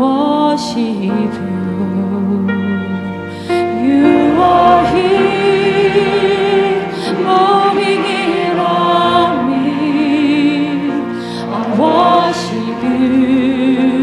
worship you. You are here, moving in on me. I worship you.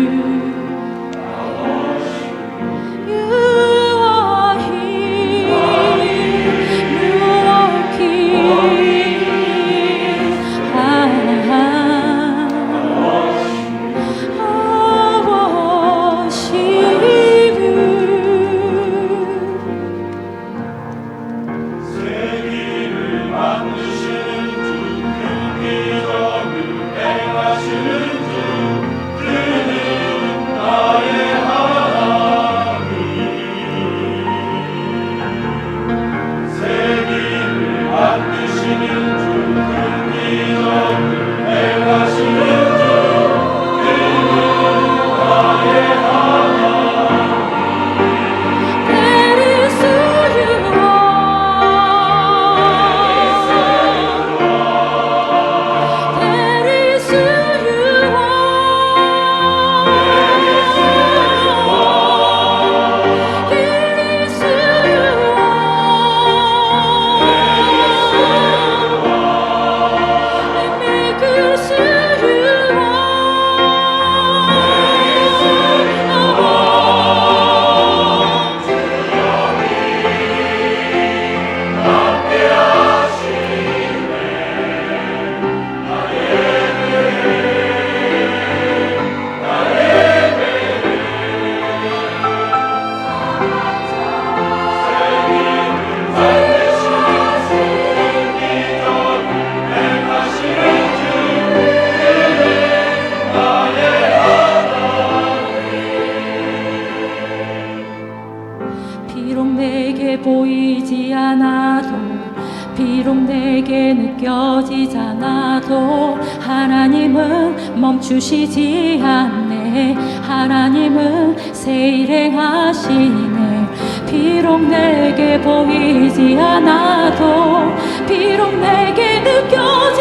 내게 느껴지지 않아도 하나님은 멈추시지 않네. 하나님은 새 일행하시네. 비록 내게 보이지 않아도 비록 내게 느껴지지